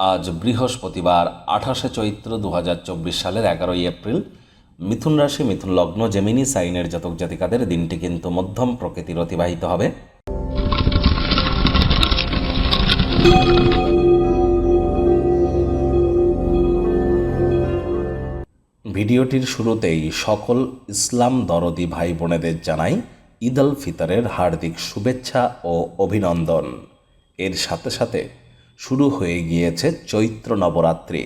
আজ বৃহস্পতিবার, আঠাশে চৈত্র দু হাজার চব্বিশ সালের এগারোই এপ্রিল। মিথুন রাশি, মিথুন লগ্ন, জেমিনি সাইনের জাতক জাতিকাদের দিনটি কিন্তু মধ্যম প্রকৃতির অতিবাহিত হবে। ভিডিওটির শুরুতেই সকল ইসলাম দরদি ভাই বোনেদের জানাই ঈদ আল ফিতরের হার্দিক শুভেচ্ছা ও অভিনন্দন। এর সাথে সাথে শুরু হয়ে গিয়েছে চৈত্র নবরাত্রি।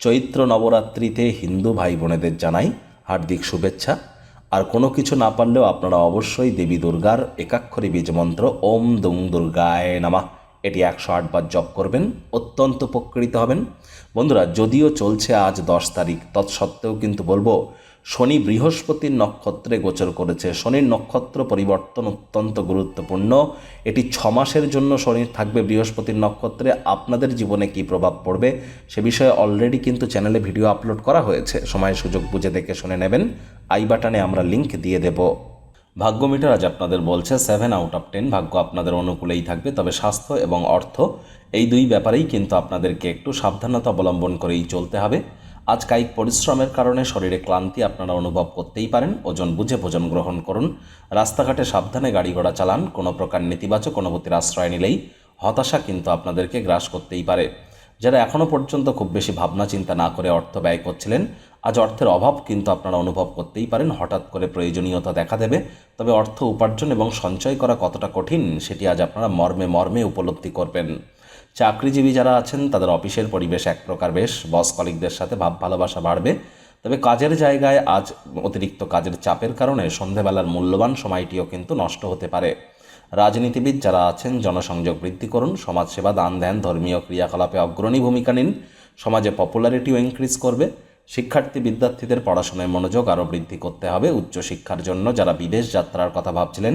চৈত্র নবরাত্রিতে হিন্দু ভাই বোনেদের জানাই হার্দিক শুভেচ্ছা। আর কোনো কিছু না পারলেও আপনারা অবশ্যই দেবী দুর্গার একাক্ষরী বীজমন্ত্র ওম দুং দুর্গায় নামা এটি একশো আটবার জপ করবেন, অত্যন্ত উপকৃত হবেন। বন্ধুরা, যদিও চলছে আজ দশ তারিখ, তৎসত্ত্বেও কিন্তু বলব শনি বৃহস্পতির নক্ষত্রে গোচর করেছে। শনির নক্ষত্র পরিবর্তন অত্যন্ত গুরুত্বপূর্ণ। এটি ছ মাসের জন্য শনি থাকবে বৃহস্পতির নক্ষত্রে। আপনাদের জীবনে কি প্রভাব পড়বে সে বিষয়ে অলরেডি কিন্তু চ্যানেলে ভিডিও আপলোড করা হয়েছে। সময়, সুযোগ বুঝে দেখে শুনে নেবেন। আই বাটনে আমরা লিংক দিয়ে দেবো। ভাগ্য মিটার আজ আপনাদের বলছে সেভেন আউট অফ টেন ভাগ্য আপনাদের অনুকূলেই থাকবে। তবে স্বাস্থ্য এবং অর্থ এই দুই ব্যাপারেই কিন্তু আপনাদেরকে একটু সাবধানতা অবলম্বন করেই চলতে হবে। আজ কায়িক পরিশ্রমের কারণে শরীরে ক্লান্তি আপনারা অনুভব করতেই পারেন। ওজন বুঝে ভোজন গ্রহণ করুন। রাস্তাঘাটে সাবধানে গাড়ি ঘোড়া চালান। কোনো প্রকার নেতিবাচক অনুভূতির আশ্রয় নিলেই হতাশা কিন্তু আপনাদেরকে গ্রাস করতেই পারে। যারা এখনও পর্যন্ত খুব বেশি ভাবনা চিন্তা না করে অর্থ ব্যয় করছিলেন, আজ অর্থের অভাব কিন্তু আপনারা অনুভব করতেই পারেন। হঠাৎ করে প্রয়োজনীয়তা দেখা দেবে। তবে অর্থ উপার্জন এবং সঞ্চয় করা কতটা কঠিন, সেটি আজ আপনারা মর্মে মর্মে উপলব্ধি করবেন। চাকরিজীবী যারা আছেন, তাদের অফিসের পরিবেশ এক প্রকার বেশ। বস কলিকদের সাথে ভাব ভালোবাসা বাড়বে। তবে কাজের জায়গায় আজ অতিরিক্ত কাজের চাপের কারণে সন্ধেবেলার মূল্যবান সময়টিও কিন্তু নষ্ট হতে পারে। রাজনীতিবিদ যারা আছেন, জনসংযোগ বৃদ্ধি করুন, সমাজসেবা দান ধ্যান ধর্মীয় ক্রিয়াকলাপে অগ্রণী ভূমিকা নিন, সমাজে পপুলারিটিও ইনক্রিজ করবে। শিক্ষার্থী, বিদ্যার্থীদের পড়াশোনায় মনোযোগ আরও বৃদ্ধি করতে হবে। উচ্চশিক্ষার জন্য যারা বিদেশ যাত্রার কথা ভাবছিলেন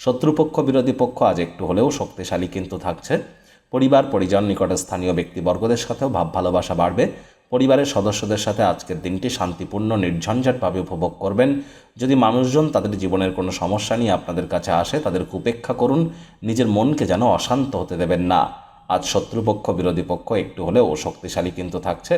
শত্রুপক্ষ, বিরোধী পক্ষ আজ একটু হলেও শক্তিশালী কিন্তু থাকছে। পরিবার, পরিজন নিকটে স্থানীয় ব্যক্তিবর্গদের সাথেও ভাব, ভালোবাসা বাড়বে। পরিবারের সদস্যদের সাথে আজকের দিনটি শান্তিপূর্ণ, নির্ঝঞ্ঝাটভাবে উপভোগ করবেন। যদি মানুষজন তাদের জীবনের কোনো সমস্যা নিয়ে আপনাদের কাছে আসে তাদেরকে উপেক্ষা করুন। নিজের মনকে যেন অশান্ত হতে দেবেন না। আজ শত্রুপক্ষ, বিরোধী পক্ষ একটু হলেও শক্তিশালী কিন্তু থাকছে।